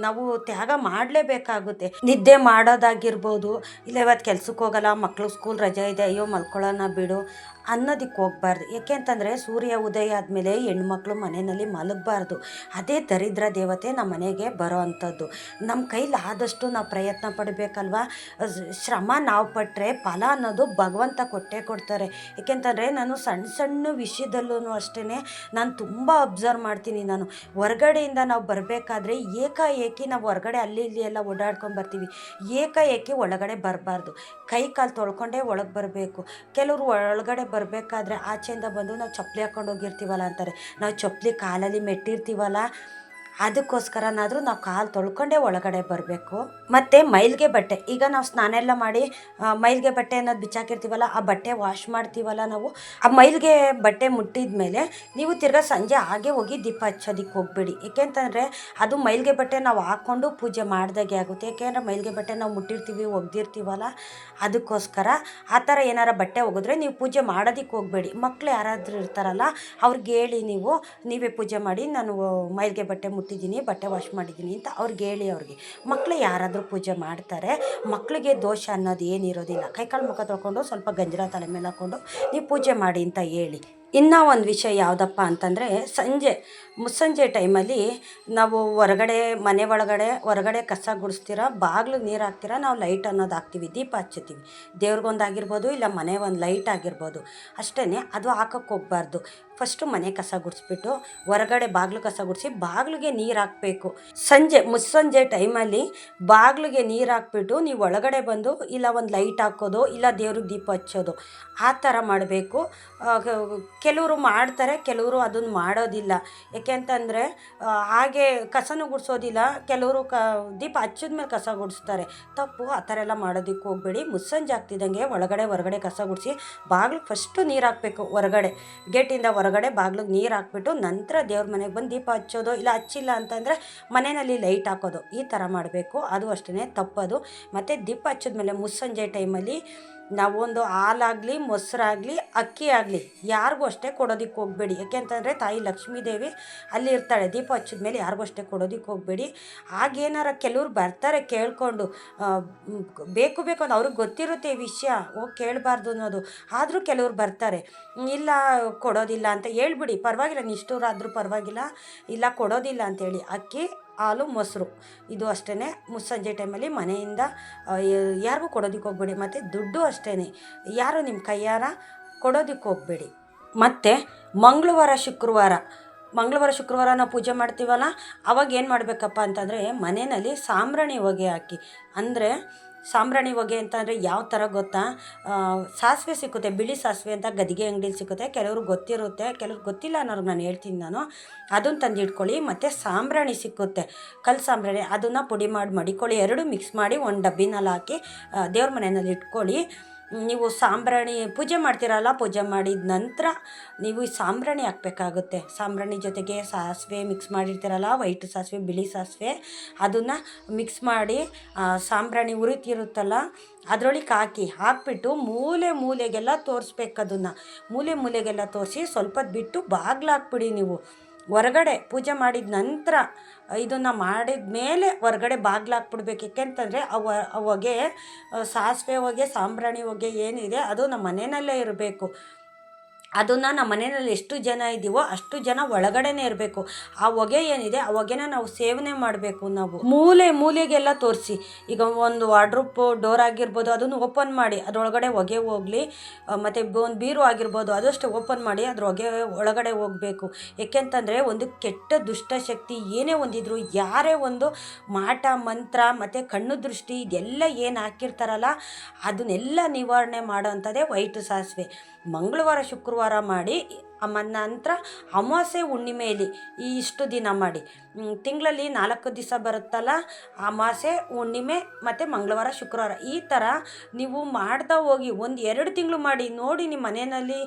ನಾವು ತ್ಯಾಗ ಮಾಡಲೇಬೇಕಾಗುತ್ತೆ. ನಿದ್ದೆ ಮಾಡೋದಾಗಿರ್ಬೋದು, ಇಲ್ಲ ಇವತ್ತು ಕೆಲ್ಸಕ್ಕೆ ಹೋಗಲ್ಲ ಮಕ್ಕಳು ಸ್ಕೂಲ್ ರಜೆ ಇದೆ, ಅಯ್ಯೋ ಮಲ್ಕೊಳ್ಳೋಣ ಬಿಡು. ಅನ್ನೋದಕ್ಕೆ ಹೋಗ್ಬಾರ್ದು. ಯಾಕೆ ಅಂತಂದರೆ ಸೂರ್ಯ ಉದಯ ಆದಮೇಲೆ ಹೆಣ್ಮಕ್ಳು ಮನೆಯಲ್ಲಿ ಮಲಗಬಾರ್ದು. ಅದೇ ದರಿದ್ರ ದೇವತೆ ನಮ್ಮ ಮನೆಗೆ ಬರೋ ಅಂಥದ್ದು. ನಮ್ಮ ಕೈಲಿ ಆದಷ್ಟು ನಾವು ಪ್ರಯತ್ನ ಪಡಬೇಕಲ್ವಾ? ಶ್ರಮ ನಾವು ಪಟ್ಟರೆ ಫಲ ಅನ್ನೋದು ಭಗವಂತ ಕೊಟ್ಟೇ ಕೊಡ್ತಾರೆ. ಏಕೆಂತಂದರೆ ನಾನು ಸಣ್ಣ ಸಣ್ಣ ವಿಷಯದಲ್ಲೂ ಅಷ್ಟೇ ನಾನು ತುಂಬ ಅಬ್ಸರ್ವ್ ಮಾಡ್ತೀನಿ ನಾನು. ಹೊರಗಡೆಯಿಂದ ನಾವು ಬರಬೇಕಾದ್ರೆ ಏಕಾಏಕಿ ನಾವು ಹೊರಗಡೆ ಅಲ್ಲಿ ಇಲ್ಲಿ ಎಲ್ಲ ಓಡಾಡ್ಕೊಂಡು ಬರ್ತೀವಿ. ಏಕಾಏಕಿ ಒಳಗಡೆ ಬರಬಾರ್ದು. ಕೈ ಕಾಲು ತೊಳ್ಕೊಂಡೇ ಒಳಗೆ ಬರಬೇಕು. ಕೆಲವರು ಒಳಗಡೆ ಬರಬೇಕಾದ್ರೆ ಆಚೆಯಿಂದ ಬಂದು ನಾವು ಚಪ್ಪಲಿ ಹಾಕ್ಕೊಂಡು ಹೋಗಿರ್ತೀವಲ್ಲ ಅಂತಾರೆ. ನಾವು ಚಪ್ಪಲಿ ಕಾಲಲ್ಲಿ ಮೆಟ್ಟಿರ್ತೀವಲ್ಲ ಅದಕ್ಕೋಸ್ಕರನಾದರೂ ನಾವು ಕಾಲು ತೊಳ್ಕೊಂಡೇ ಒಳಗಡೆ ಬರಬೇಕು. ಮತ್ತು ಮೈಲ್ಗೆ ಬಟ್ಟೆ, ಈಗ ನಾವು ಸ್ನಾನ ಎಲ್ಲ ಮಾಡಿ ಮೈಲ್ಗೆ ಬಟ್ಟೆ ಅನ್ನೋದು ಬಿಚ್ಚಾಕಿರ್ತೀವಲ್ಲ, ಆ ಬಟ್ಟೆ ವಾಶ್ ಮಾಡ್ತೀವಲ್ಲ ನಾವು, ಆ ಮೈಲ್ಗೆ ಬಟ್ಟೆ ಮುಟ್ಟಿದ ಮೇಲೆ ನೀವು ತಿರ್ಗಾ ಸಂಜೆ ಹಾಗೆ ಹೋಗಿ ದೀಪ ಹಚ್ಚೋದಕ್ಕೆ ಹೋಗ್ಬೇಡಿ. ಏಕೆಂತಂದರೆ ಅದು ಮೈಲ್ಗೆ ಬಟ್ಟೆ ನಾವು ಹಾಕ್ಕೊಂಡು ಪೂಜೆ ಮಾಡ್ದಾಗೆ ಆಗುತ್ತೆ. ಏಕೆಂದರೆ ಮೈಲ್ಗೆ ಬಟ್ಟೆ ನಾವು ಮುಟ್ಟಿರ್ತೀವಿ, ಒಗ್ದಿರ್ತೀವಲ್ಲ, ಅದಕ್ಕೋಸ್ಕರ ಆ ಥರ ಏನಾರ ಬಟ್ಟೆ ಒಗೆದ್ರೆ ನೀವು ಪೂಜೆ ಮಾಡೋದಕ್ಕೆ ಹೋಗಬೇಡಿ. ಮಕ್ಕಳು ಯಾರಾದರೂ ಇರ್ತಾರಲ್ಲ, ಅವ್ರಿಗೆ ಹೇಳಿ ನೀವು, ನೀವೇ ಪೂಜೆ ಮಾಡಿ ನಾನು ಮೈಲ್ಗೆ ಬಟ್ಟೆ ಮುಟ್ಟಿದ್ದೀನಿ ಬಟ್ಟೆ ವಾಶ್ ಮಾಡಿದ್ದೀನಿ ಅಂತ ಅವ್ರಿಗೆ ಹೇಳಿ ಅವ್ರಿಗೆ. ಮಕ್ಕಳು ಯಾರಾದರೂ ಪೂಜೆ ಮಾಡ್ತಾರೆ ಮಕ್ಕಳಿಗೆ ದೋಷ ಅನ್ನೋದು ಏನಿರೋದಿಲ್ಲ. ಕೈಕಾಲು ಮುಖ ತೊಳ್ಕೊಂಡು ಸ್ವಲ್ಪ ಗಂಜಲ ತಲೆ ಮೇಲೆ ಹಾಕ್ಕೊಂಡು ನೀವು ಪೂಜೆ ಮಾಡಿ ಅಂತ ಹೇಳಿ. ಇನ್ನೂ ಒಂದು ವಿಷಯ ಯಾವುದಪ್ಪ ಅಂತಂದರೆ, ಸಂಜೆ ಮುಸ್ಸಂಜೆ ಟೈಮಲ್ಲಿ ನಾವು ಹೊರಗಡೆ, ಮನೆ ಒಳಗಡೆ, ಹೊರಗಡೆ ಕಸ ಗುಡಿಸ್ತೀರ, ಬಾಗಿಲು ನೀರು ಹಾಕ್ತೀರ, ನಾವು ಲೈಟ್ ಅನ್ನೋದು ಹಾಕ್ತೀವಿ, ದೀಪ ಹಚ್ಚುತ್ತೀವಿ. ದೇವ್ರಿಗೊಂದು ಆಗಿರ್ಬೋದು, ಇಲ್ಲ ಮನೆ ಒಂದು ಲೈಟ್ ಆಗಿರ್ಬೋದು. ಅಷ್ಟೇ ಅದು ಹಾಕಕ್ಕೆ ಹೋಗ್ಬಾರ್ದು. ಫಸ್ಟು ಮನೆ ಕಸ ಗುಡಿಸ್ಬಿಟ್ಟು, ಹೊರಗಡೆ ಬಾಗಿಲು ಕಸ ಗುಡಿಸಿ, ಬಾಗಿಲಿಗೆ ನೀರು ಹಾಕಬೇಕು. ಸಂಜೆ, ಮುಸ್ಸಂಜೆ ಟೈಮಲ್ಲಿ ಬಾಗಿಲಿಗೆ ನೀರು ಹಾಕ್ಬಿಟ್ಟು, ನೀವು ಒಳಗಡೆ ಬಂದು, ಇಲ್ಲ ಒಂದು ಲೈಟ್ ಹಾಕೋದು, ಇಲ್ಲ ದೇವ್ರಿಗೆ ದೀಪ ಹಚ್ಚೋದು, ಆ ಥರ ಮಾಡಬೇಕು. ಕೆಲವರು ಮಾಡ್ತಾರೆ, ಕೆಲವರು ಅದನ್ನು ಮಾಡೋದಿಲ್ಲ. ಯಾಕೆ ಅಂತಂದರೆ ಹಾಗೆ ಕಸನೂ ಗುಡಿಸೋದಿಲ್ಲ. ಕೆಲವರು ಕ, ದೀಪ ಹಚ್ಚಿದ್ಮೇಲೆ ಕಸ ಗುಡಿಸ್ತಾರೆ. ತಪ್ಪು, ಆ ಥರ ಎಲ್ಲ ಮಾಡೋದಕ್ಕೆ ಹೋಗಬೇಡಿ. ಮುಸ್ಸಂಜೆ ಆಗ್ತಿದ್ದಂಗೆ ಒಳಗಡೆ, ಹೊರಗಡೆ ಕಸ ಗುಡಿಸಿ ಬಾಗಿಲು ಫಸ್ಟು ನೀರು ಹಾಕಬೇಕು, ಹೊರಗಡೆ. ಗೇಟಿಂದ ಹೊರಗಡೆ ಬಾಗಿಲಿಗೆ ನೀರು ಹಾಕ್ಬಿಟ್ಟು ನಂತರ ದೇವ್ರ ಮನೆಗೆ ಬಂದು ದೀಪ ಹಚ್ಚೋದು, ಇಲ್ಲ ಹಚ್ಚಿಲ್ಲ ಅಂತಂದರೆ ಮನೆಯಲ್ಲಿ ಲೈಟ್ ಹಾಕೋದು. ಈ ಥರ ಮಾಡಬೇಕು. ಅದು ಅಷ್ಟೇ ತಪ್ಪದು. ಮತ್ತು ದೀಪ ಹಚ್ಚಿದ ಮೇಲೆ ಮುಸ್ಸಂಜೆ ಟೈಮಲ್ಲಿ ನಾವೊಂದು ಹಾಲಾಗಲಿ, ಮೊಸರಾಗಲಿ, ಅಕ್ಕಿ ಆಗಲಿ ಯಾರಿಗೂ ಅಷ್ಟೇ ಕೊಡೋದಕ್ಕೆ ಹೋಗಬೇಡಿ. ಯಾಕೆಂತಂದರೆ ತಾಯಿ ಲಕ್ಷ್ಮೀ ದೇವಿ ಅಲ್ಲಿ ಇರ್ತಾಳೆ, ದೀಪ ಹಚ್ಚಿದ ಮೇಲೆ ಯಾರಿಗೂ ಅಷ್ಟೇ ಕೊಡೋದಕ್ಕೆ ಹೋಗಬೇಡಿ. ಆಗೇನಾರ ಕೆಲವ್ರು ಬರ್ತಾರೆ ಕೇಳಿಕೊಂಡು ಬೇಕು ಬೇಕು ಅಂತ ಅವ್ರಿಗೆ ಗೊತ್ತಿರುತ್ತೆ ಈ ವಿಷಯ, ಹೋಗಿ ಕೇಳಬಾರ್ದು ಅನ್ನೋದು. ಆದರೂ ಕೆಲವ್ರು ಬರ್ತಾರೆ ಇಲ್ಲ ಕೊಡೋದಿಲ್ಲ ಅಂತ ಹೇಳ್ಬಿಡಿ. ಪರವಾಗಿಲ್ಲ ನಿಷ್ಠೂರಾದರೂ ಪರವಾಗಿಲ್ಲ, ಇಲ್ಲ ಕೊಡೋದಿಲ್ಲ ಅಂತೇಳಿ ಅಕ್ಕಿ ಹಾಲು, ಮೊಸರು. ಇದು ಅಷ್ಟೇ ಮುಸ್ಸಂಜೆ ಟೈಮಲ್ಲಿ ಮನೆಯಿಂದ ಯಾರಿಗೂ ಕೊಡೋದಕ್ಕೆ ಹೋಗಬೇಡಿ. ಮತ್ತು ದುಡ್ಡು ಅಷ್ಟೇ ಯಾರು ನಿಮ್ಮ ಕೈಯಾರ ಕೊಡೋದಕ್ಕೆ ಹೋಗಬೇಡಿ. ಮತ್ತು ಮಂಗಳವಾರ, ಶುಕ್ರವಾರ. ಮಂಗಳವಾರ, ಶುಕ್ರವಾರ ನಾವು ಪೂಜೆ ಮಾಡ್ತೀವಲ್ಲ, ಅವಾಗ ಏನು ಮಾಡಬೇಕಪ್ಪ ಅಂತಂದರೆ ಮನೆಯಲ್ಲಿ ಸಾಂಬ್ರಾಣಿ ಹೊಗೆ ಹಾಕಿ. ಅಂದರೆ ಸಾಂಬ್ರಾಣಿ ಹೊಗೆ ಅಂತಂದರೆ ಯಾವ ಥರ ಗೊತ್ತಾ? ಸಾಸಿವೆ ಸಿಕ್ಕುತ್ತೆ, ಬಿಳಿ ಸಾಸಿವೆ ಅಂತ ಗದಿಗೆ ಅಂಗಡಿಲಿ ಸಿಕ್ಕುತ್ತೆ. ಕೆಲವ್ರಿಗೆ ಗೊತ್ತಿರುತ್ತೆ ಕೆಲವ್ರಿಗೆ ಗೊತ್ತಿಲ್ಲ ಅನ್ನೋರ್ಗೆ ನಾನು ಹೇಳ್ತೀನಿ ನಾನು. ಅದನ್ನು ತಂದು ಇಟ್ಕೊಳ್ಳಿ ಮತ್ತು ಸಾಂಬ್ರಾಣಿ ಸಿಕ್ಕುತ್ತೆ. ಕಲ್ ಸಾಂಬ್ರಾಣಿ, ಅದನ್ನು ಪುಡಿ ಮಾಡಿ, ಮಡಿಕೊಳ್ಳಿ, ಎರಡು ಮಿಕ್ಸ್ ಮಾಡಿ ಒಂದು ಡಬ್ಬಿನಲ್ಲಿ ಹಾಕಿ ದೇವ್ರ ಮನೆಯಲ್ಲಿ ಇಟ್ಕೊಳ್ಳಿ. ನೀವು ಸಾಂಬ್ರಾಣಿ ಪೂಜೆ ಮಾಡ್ತೀರಲ್ಲ, ಪೂಜೆ ಮಾಡಿದ ನಂತರ ನೀವು ಈ ಸಾಂಬ್ರಾಣಿ ಹಾಕಬೇಕಾಗುತ್ತೆ. ಸಾಂಬ್ರಾಣಿ ಜೊತೆಗೆ ಸಾಸಿವೆ ಮಿಕ್ಸ್ ಮಾಡಿರ್ತೀರಲ್ಲ ವೈಟ್ ಸಾಸಿವೆ, ಬಿಳಿ ಸಾಸಿವೆ, ಅದನ್ನು ಮಿಕ್ಸ್ ಮಾಡಿ ಸಾಂಬ್ರಾಣಿ ಉರಿತಿರುತ್ತಲ್ಲ ಅದರೊಳಗೆ ಹಾಕಿ, ಹಾಕ್ಬಿಟ್ಟು ಮೂಲೆ ಮೂಲೆಗೆಲ್ಲ ತೋರಿಸ್ಬೇಕು ಅದನ್ನು. ಮೂಲೆ ಮೂಲೆಗೆಲ್ಲ ತೋರಿಸಿ ಸ್ವಲ್ಪ ಬಿಟ್ಟು ಬಾಗ್ಲಾಕ್ಬಿಡಿ ನೀವು. ಹೊರಗಡೆ ಪೂಜೆ ಮಾಡಿದ ನಂತರ ಇದನ್ನು ಮಾಡಿದ ಮೇಲೆ ಹೊರಗಡೆ ಬಾಗ್ಲು ಹಾಕ್ಬಿಡ್ಬೇಕು. ಯಾಕೆಂತಂದರೆ ಅವ ಹೊಗೆ ಸಾಸಿವೆ ಹೊಗೆ, ಸಾಂಬ್ರಾಣಿ ಹೊಗೆ ಏನಿದೆ, ಅದು ನಮ್ಮ ಮನೆಯಲ್ಲೇ ಇರಬೇಕು. ಅದನ್ನು ನಮ್ಮ ಮನೆಯಲ್ಲಿ ಎಷ್ಟು ಜನ ಇದ್ದೀವೋ ಅಷ್ಟು ಜನ ಒಳಗಡೆನೇ ಇರಬೇಕು. ಆ ಹೊಗೆ ಏನಿದೆ, ಆ ಹೊಗೆನ ನಾವು ಸೇವನೆ ಮಾಡಬೇಕು ನಾವು. ಮೂಲೆ ಮೂಲೆಗೆಲ್ಲ ತೋರಿಸಿ. ಈಗ ಒಂದು ವಾಡ್ರೂಪ್ ಡೋರ್ ಆಗಿರ್ಬೋದು, ಅದನ್ನು ಓಪನ್ ಮಾಡಿ, ಅದರೊಳಗಡೆ ಹೊಗೆ ಹೋಗಲಿ ಮತ್ತು ಒಂದು ಬೀರು ಆಗಿರ್ಬೋದು, ಅದಷ್ಟು ಓಪನ್ ಮಾಡಿ, ಅದ್ರ ಹೊಗೆ ಒಳಗಡೆ ಹೋಗಬೇಕು. ಏಕೆಂತಂದರೆ ಒಂದು ಕೆಟ್ಟ ದುಷ್ಟಶಕ್ತಿ ಏನೇ ಒಂದಿದ್ರು ಯಾರೇ ಒಂದು ಮಾಟ, ಮಂತ್ರ, ಮತ್ತು ಕಣ್ಣು ದೃಷ್ಟಿ, ಇದೆಲ್ಲ ಏನು ಹಾಕಿರ್ತಾರಲ್ಲ, ಅದನ್ನೆಲ್ಲ ನಿವಾರಣೆ ಮಾಡೋ ಅಂಥದ್ದೇ ವೈಟ್ ಸಾಸಿವೆ. ಮಂಗಳವಾರ ಶುಕ್ರವಾರ ಮಾಡಿ ಅಮ್ಮ, ನಂತರ ಅಮಾವಾಸ್ಯೆ ಹುಣ್ಣಿಮೆಯಲ್ಲಿ ಈ ಇಷ್ಟು ದಿನ ಮಾಡಿ. ತಿಂಗಳಲ್ಲಿ ನಾಲ್ಕು ದಿವಸ ಬರುತ್ತಲ್ಲ, ಅಮಾವಾಸ್ಯೆ, ಹುಣ್ಣಿಮೆ ಮತ್ತು ಮಂಗಳವಾರ, ಶುಕ್ರವಾರ. ಈ ಥರ ನೀವು ಮಾಡ್ತಾ ಹೋಗಿ ಒಂದು ಎರಡು ತಿಂಗಳು ಮಾಡಿ, ನೋಡಿ ನಿಮ್ಮ ಮನೆಯಲ್ಲಿ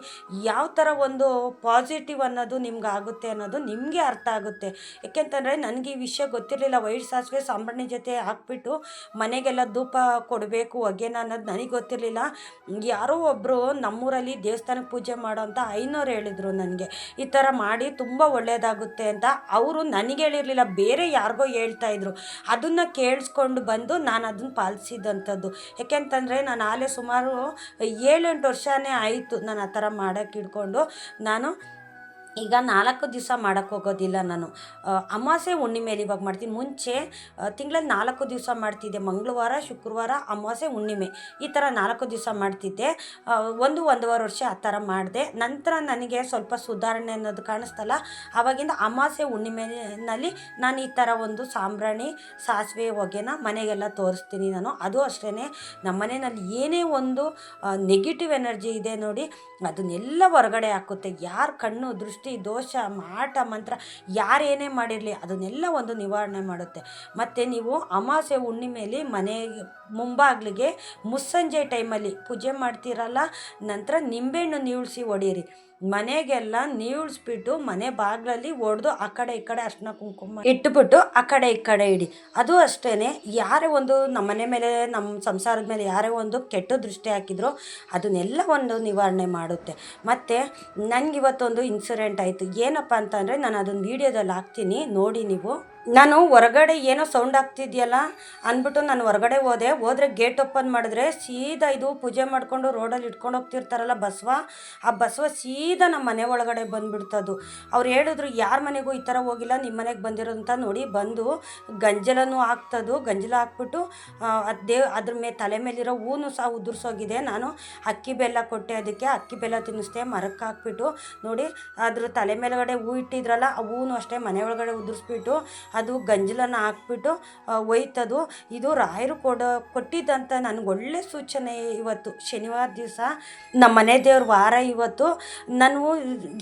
ಯಾವ ಥರ ಒಂದು ಪಾಸಿಟಿವ್ ಅನ್ನೋದು ನಿಮ್ಗೆ ಆಗುತ್ತೆ ಅನ್ನೋದು ನಿಮಗೆ ಅರ್ಥ ಆಗುತ್ತೆ. ಏಕೆಂತಂದರೆ ನನಗೆ ಈ ವಿಷಯ ಗೊತ್ತಿರಲಿಲ್ಲ ವೈಟ್ ಸಾಸಿವೆ ಸಾಂಬ್ರಾಣಿ ಜೊತೆ ಹಾಕ್ಬಿಟ್ಟು ಮನೆಗೆಲ್ಲ ಧೂಪ ಕೊಡಬೇಕು, ಹೊಗೆನ ಅನ್ನೋದು ನನಗೆ ಗೊತ್ತಿರಲಿಲ್ಲ. ಯಾರೋ ಒಬ್ಬರು ನಮ್ಮೂರಲ್ಲಿ ದೇವಸ್ಥಾನಕ್ಕೆ ಪೂಜೆ ಮಾಡೋ ಅಂತ ಐನೋರು ಹೇಳಿದ್ರು. ಹೇಳಿದ್ರು ನನಗೆ. ಈ ಥರ ಮಾಡಿ ತುಂಬ ಒಳ್ಳೆಯದಾಗುತ್ತೆ ಅಂತ ಅವರು ನನಗೆ ಹೇಳಿರಲಿಲ್ಲ, ಬೇರೆ ಯಾರಿಗೋ ಹೇಳ್ತಾ ಇದ್ರು. ಅದನ್ನು ಕೇಳಿಸ್ಕೊಂಡು ಬಂದು ನಾನು ಅದನ್ನು ಪಾಲಿಸಿದಂಥದ್ದು. ಯಾಕೆಂತಂದರೆ ನಾನು ಆಲೆ ಸುಮಾರು ಏಳೆಂಟು ವರ್ಷನೇ ಆಯಿತು ನಾನು ಆ ಥರ ಮಾಡೋಕ್ಕೆ ಹಿಡ್ಕೊಂಡು ನಾನು ಈಗ ನಾಲ್ಕು ದಿವಸ ಮಾಡೋಕ್ಕೆ ಹೋಗೋದಿಲ್ಲ ನಾನು. ಅಮಾವಾಸ್ಯೆ ಹುಣ್ಣಿಮೆಲಿ ಇವಾಗ ಮಾಡ್ತೀನಿ. ಮುಂಚೆ ತಿಂಗಳಲ್ಲಿ ನಾಲ್ಕು ದಿವಸ ಮಾಡ್ತಿದ್ದೆ. ಮಂಗಳವಾರ, ಶುಕ್ರವಾರ, ಅಮಾವಾಸ್ಯೆ, ಹುಣ್ಣಿಮೆ. ಈ ಥರ ನಾಲ್ಕು ದಿವಸ ಮಾಡ್ತಿದ್ದೆ. ಒಂದು, ಒಂದೂವರೆ ವರ್ಷ ಆ ಥರ ಮಾಡಿದೆ. ನಂತರ ನನಗೆ ಸ್ವಲ್ಪ ಸುಧಾರಣೆ ಅನ್ನೋದು ಕಾಣಿಸ್ತಲ್ಲ. ಆವಾಗಿಂದ ಅಮಾವಾಸ್ಯೆ, ಹುಣ್ಣಿಮೆನಲ್ಲಿ ನಾನು ಈ ಥರ ಒಂದು ಸಾಂಬ್ರಾಣಿ, ಸಾಸಿವೆ, ಹೊಗೆನ ಮನೆಗೆಲ್ಲ ತೋರಿಸ್ತೀನಿ ನಾನು. ಅದು ಅಷ್ಟೇ ನಮ್ಮ ಮನೆಯಲ್ಲಿ ಏನೇ ಒಂದು ನೆಗೆಟಿವ್ ಎನರ್ಜಿ ಇದೆ ನೋಡಿ, ಅದನ್ನೆಲ್ಲ ಹೊರಗಡೆ ಹಾಕುತ್ತೆ. ಯಾರ ಕಣ್ಣು, ದೃಷ್ಟಿ ದೋಷ, ಮಾಟ, ಮಂತ್ರ ಯಾರೇನೇ ಮಾಡಿರಲಿ ಅದನ್ನೆಲ್ಲ ಒಂದು ನಿವಾರಣೆ ಮಾಡುತ್ತೆ. ಮತ್ತು ನೀವು ಅಮಾಸೆ ಹುಣ್ಣಿಮೆಯಲ್ಲಿ ಮನೆ ಮುಂಬಾಗ್ಲಿಗೆ ಮುಸ್ಸಂಜೆ ಟೈಮಲ್ಲಿ ಪೂಜೆ ಮಾಡ್ತೀರಲ್ಲ, ನಂತರ ನಿಂಬೆಹಣ್ಣು ನೀಳ್ಸಿ ಹೊಡೀರಿ ಮನೆಗೆಲ್ಲ ನೀಳ್ಸ್ಬಿಟ್ಟು ಮನೆ ಬಾಗಿಲಲ್ಲಿ ಒಡೆದು ಆ ಕಡೆ ಈ ಕಡೆ ಅರ್ಶಿನ ಕುಂಕುಮ ಇಟ್ಬಿಟ್ಟು ಆ ಕಡೆ ಈ ಕಡೆ ಇಡಿ. ಅದು ಅಷ್ಟೇ ಯಾರೇ ಒಂದು ನಮ್ಮ ಮನೆ ಮೇಲೆ, ನಮ್ಮ ಸಂಸಾರದ ಮೇಲೆ ಯಾರೇ ಒಂದು ಕೆಟ್ಟ ದೃಷ್ಟಿ ಹಾಕಿದ್ರು ಅದನ್ನೆಲ್ಲ ಒಂದು ನಿವಾರಣೆ ಮಾಡುತ್ತೆ. ಮತ್ತು ನನಗಿವತ್ತೊಂದು ಇನ್ಸಿಡೆಂಟ್ ಆಯಿತು. ಏನಪ್ಪ ಅಂತಂದರೆ ನಾನು ಅದನ್ನು ವೀಡಿಯೋದಲ್ಲಿ ಹಾಕ್ತೀನಿ. ನೋಡಿ ನೀವು. ನಾನು ಹೊರಗಡೆ ಏನೋ ಸೌಂಡ್ ಆಗ್ತಿದೆಯಲ್ಲ ಅಂದ್ಬಿಟ್ಟು ನಾನು ಹೊರಗಡೆ ಹೋದೆ. ಹೋದರೆ ಗೇಟ್ ಓಪನ್ ಮಾಡಿದ್ರೆ ಸೀದಾ ಇದು ಪೂಜೆ ಮಾಡಿಕೊಂಡು ರೋಡಲ್ಲಿ ಇಟ್ಕೊಂಡು ಹೋಗ್ತಿರ್ತಾರಲ್ಲ ಬಸವ. ಆ ಬಸವ ಸೀದಾ ನಮ್ಮ ಮನೆ ಒಳಗಡೆ ಬಂದುಬಿಡ್ತದು. ಅವ್ರು ಹೇಳಿದ್ರು, ಯಾರ ಮನೆಗೂ ಈ ಥರ ಹೋಗಿಲ್ಲ ನಿಮ್ಮ ಮನೆಗೆ ಬಂದಿರೋ ನೋಡಿ ಬಂದು ಗಂಜಲನೂ ಹಾಕ್ತದು. ಗಂಜಲ ಹಾಕ್ಬಿಟ್ಟು ಅದು ದೇವ್, ಅದ್ರ ಮೇಲೆ ತಲೆ ಮೇಲಿರೋ ಹೂನು ಸಹ ಉದುರ್ಸೋಗಿದೆ. ನಾನು ಅಕ್ಕಿ ಬೆಲ್ಲ ಕೊಟ್ಟೆ ಅದಕ್ಕೆ. ಅಕ್ಕಿ ಬೆಲ್ಲ ತಿನ್ನಿಸ್ದೆ ಮರಕ್ಕೆ ಹಾಕ್ಬಿಟ್ಟು ನೋಡಿ, ಅದ್ರ ತಲೆ ಮೇಲುಗಡೆ ಹೂ ಇಟ್ಟಿದ್ರಲ್ಲ, ಆ ಹೂನು ಅಷ್ಟೇ ಮನೆ ಒಳಗಡೆ ಉದುರಿಸ್ಬಿಟ್ಟು ಅದು ಗಂಜಲನ ಹಾಕ್ಬಿಟ್ಟು ಒಯ್ತದು. ಇದು ರಾಯರು ಕೊಡೋ ಕೊಟ್ಟಿದ್ದಂಥ ನನಗೆ ಒಳ್ಳೆ ಸೂಚನೆ ಇವತ್ತು, ಶನಿವಾರ ದಿವಸ. ನಮ್ಮ ಮನೆ ದೇವ್ರ ವಾರ ಇವತ್ತು. ನಾನು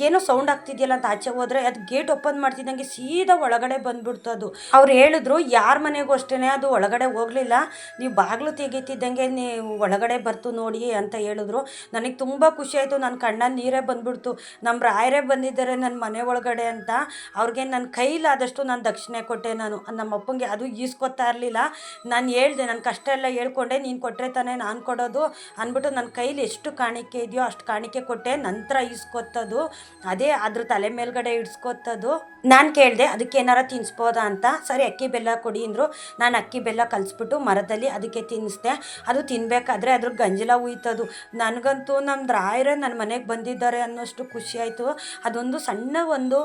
ಏನೋ ಸೌಂಡ್ ಆಗ್ತಿದೆಯಲ್ಲ ಅಂತ ಆಚೆ ಹೋದರೆ, ಅದು ಗೇಟ್ ಓಪನ್ ಮಾಡ್ತಿದ್ದಂಗೆ ಸೀದಾ ಒಳಗಡೆ ಬಂದ್ಬಿಡ್ತು ಅದು. ಅವ್ರು ಹೇಳಿದ್ರು, ಯಾರ ಮನೆಗೂ ಅಷ್ಟೇ ಅದು ಒಳಗಡೆ ಹೋಗಲಿಲ್ಲ. ನೀವು ಬಾಗಿಲು ತೆಗೀತಿದ್ದಂಗೆ ನೀವು ಒಳಗಡೆ ಬರ್ತು ನೋಡಿ ಅಂತ ಹೇಳಿದ್ರು. ನನಗೆ ತುಂಬ ಖುಷಿ ಆಯಿತು. ನನ್ನ ಕಣ್ಣ ನೀರೇ ಬಂದ್ಬಿಡ್ತು. ನಮ್ಮ ರಾಯರೇ ಬಂದಿದ್ದಾರೆ ನನ್ನ ಮನೆ ಒಳಗಡೆ ಅಂತ. ಅವ್ರಿಗೆ ನನ್ನ ಕೈಲಾದಷ್ಟು ನಾನು ದಕ್ಷಿಣೆ ಕೊಟ್ಟೆ ನಾನು. ನಮ್ಮ ಅಪ್ಪಂಗೆ ಅದು ಈಸ್ಕೊತಾ ಇರಲಿಲ್ಲ. ನಾನು ಹೇಳ್ದೆ ನನ್ನ ಕಷ್ಟ ಎಲ್ಲ ಹೇಳ್ಕೊಂಡೆ, ನೀನು ಕೊಟ್ಟರೆ ತಾನೇ ನಾನು ಕೊಡೋದು ಅಂದ್ಬಿಟ್ಟು ನನ್ನ ಕೈಲಿ ಎಷ್ಟು ಕಾಣಿಕೆ ಇದೆಯೋ ಅಷ್ಟು ಕಾಣಿಕೆ ಕೊಟ್ಟೆ, ನಂತರ ಈಸ್ಕೊತದು ಅದೇ ಅದ್ರ ತಲೆ ಮೇಲ್ಗಡೆ ಇಡ್ಸ್ಕೊತ್ತದು. ನಾನು ಕೇಳಿದೆ, ಅದಕ್ಕೆ ಏನಾರ ತಿನ್ನಿಸ್ಬೋದಾ ಅಂತ? ಸರಿ, ಅಕ್ಕಿ ಬೆಲ್ಲ ಕೊಡಿ ಅಂದರು. ನಾನು ಅಕ್ಕಿ ಬೆಲ್ಲ ಕಲಿಸ್ಬಿಟ್ಟು ಮರದಲ್ಲಿ ಅದಕ್ಕೆ ತಿನ್ನಿಸ್ದೆ ಅದು ತಿನ್ನಬೇಕಾದ್ರೆ ಅದ್ರ ಗಂಜಲ ಉಯ್ತದು. ನನಗಂತೂ ನಮ್ಮ ರಾಯರೇ ನನ್ನ ಮನೆಗೆ ಬಂದಿದ್ದಾರೆ ಅನ್ನೋಷ್ಟು ಖುಷಿ ಆಯಿತು. ಅದೊಂದು ಸಣ್ಣ ಒಂದು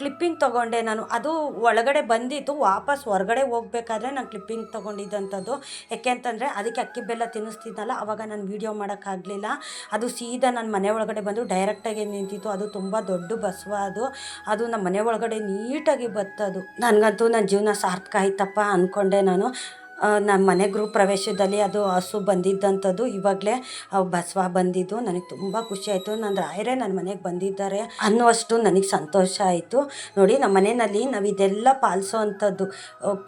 ಕ್ಲಿಪ್ಪಿಂಗ್ ತೊಗೊಂಡೆ ನಾನು. ಅದು ಒಳಗಡೆ ಬಂದಿತ್ತು ವಾಪಸ್ ಹೊರಗಡೆ ಹೋಗ್ಬೇಕಾದ್ರೆ ನಾನು ಕ್ಲಿಪ್ಪಿಂಗ್ ತೊಗೊಂಡಿದ್ದಂಥದ್ದು. ಯಾಕೆ ಅಂತಂದರೆ ಅದಕ್ಕೆ ಅಕ್ಕಿ ಬೆಲ್ಲ ತಿನ್ನಿಸ್ತಿದ್ನಲ್ಲ, ಅವಾಗ ನಾನು ವೀಡಿಯೋ ಮಾಡೋಕ್ಕಾಗಲಿಲ್ಲ. ಅದು ಸೀದಾ ನನ್ನ ಮನೆ ಒಳಗಡೆ ಬಂದು ಡೈರೆಕ್ಟಾಗಿ ನಿಂತಿತ್ತು. ಅದು ತುಂಬ ದೊಡ್ಡ ಬಸವ ಅದು. ಅದು ನಮ್ಮ ಮನೆ ಒಳಗಡೆ ನೀಟಾಗಿ ಬತ್ತದು. ನನಗಂತೂ ನನ್ನ ಜೀವನ ಸಾರ್ಥಕ ಆಯ್ತಪ್ಪ ಅಂದ್ಕೊಂಡೆ ನಾನು. ನಮ್ಮ ಮನೆ ಗೃಹ ಪ್ರವೇಶದಲ್ಲಿ ಅದು ಹಸು ಬಂದಿದ್ದಂಥದ್ದು, ಇವಾಗಲೇ ಬಸವ ಬಂದಿದ್ದು. ನನಗೆ ತುಂಬ ಖುಷಿ ಆಯಿತು. ನನ್ನ ರಾಯರೇ ನನ್ನ ಮನೆಗೆ ಬಂದಿದ್ದಾರೆ ಅನ್ನುವಷ್ಟು ನನಗೆ ಸಂತೋಷ ಆಯಿತು. ನೋಡಿ ನಮ್ಮ ಮನೆಯಲ್ಲಿ ನಾವು ಇದೆಲ್ಲ ಪಾಲಿಸೋ ಅಂಥದ್ದು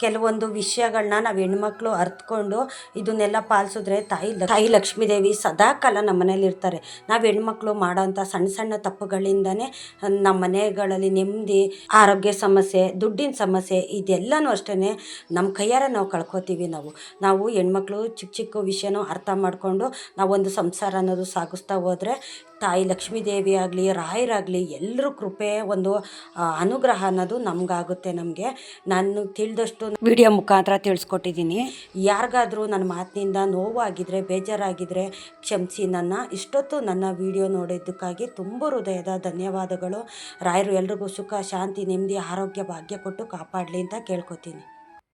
ಕೆಲವೊಂದು ವಿಷಯಗಳನ್ನ ನಾವು ಹೆಣ್ಮಕ್ಳು ಅರ್ತ್ಕೊಂಡು ಇದನ್ನೆಲ್ಲ ಪಾಲಿಸಿದ್ರೆ ತಾಯಿ ತಾಯಿ ಲಕ್ಷ್ಮೀದೇವಿ ಸದಾಕಾಲ ನಮ್ಮ ಮನೇಲಿ ಇರ್ತಾರೆ. ನಾವು ಹೆಣ್ಮಕ್ಳು ಮಾಡೋಂಥ ಸಣ್ಣ ಸಣ್ಣ ತಪ್ಪುಗಳಿಂದನೇ ನಮ್ಮ ಮನೆಗಳಲ್ಲಿ ನೆಮ್ಮದಿ, ಆರೋಗ್ಯ ಸಮಸ್ಯೆ, ದುಡ್ಡಿನ ಸಮಸ್ಯೆ ಇದೆಲ್ಲನೂ ಅಷ್ಟೇ ನಮ್ಮ ಕೈಯಾರ ನಾವು ಕಳ್ಕೊತೀವಿ. ನಾವು. ನಾವು ಹೆಣ್ಮಕ್ಳು ಚಿಕ್ಕ ಚಿಕ್ಕ ವಿಷಯನೂ ಅರ್ಥ ಮಾಡಿಕೊಂಡು ನಾವೊಂದು ಸಂಸಾರ ಅನ್ನೋದು ಸಾಗಿಸ್ತಾ ಹೋದರೆ ತಾಯಿ ಲಕ್ಷ್ಮೀದೇವಿ ಆಗಲಿ ರಾಯರಾಗಲಿ ಎಲ್ಲರ ಕೃಪೆ ಒಂದು ಅನುಗ್ರಹ ಅನ್ನೋದು ನಮಗಾಗುತ್ತೆ ನಮಗೆ. ನಾನು ತಿಳಿದಷ್ಟು ವಿಡಿಯೋ ಮುಖಾಂತರ ತಿಳಿಸ್ಕೊಟ್ಟಿದ್ದೀನಿ. ಯಾರಿಗಾದರೂ ನನ್ನ ಮಾತಿನಿಂದ ನೋವಾಗಿದ್ರೆ ಬೇಜಾರಾಗಿದ್ದರೆ ಕ್ಷಮಿಸಿ ನನ್ನ ಇಷ್ಟೊತ್ತು ನನ್ನ ವಿಡಿಯೋ ನೋಡಿದ್ದಕ್ಕಾಗಿ ತುಂಬ ಹೃದಯದ ಧನ್ಯವಾದಗಳು. ರಾಯರು ಎಲ್ರಿಗೂ ಸುಖ, ಶಾಂತಿ, ನೆಮ್ಮದಿ, ಆರೋಗ್ಯ, ಭಾಗ್ಯ ಕೊಟ್ಟು ಕಾಪಾಡಲಿ ಅಂತ ಕೇಳ್ಕೊತೀನಿ.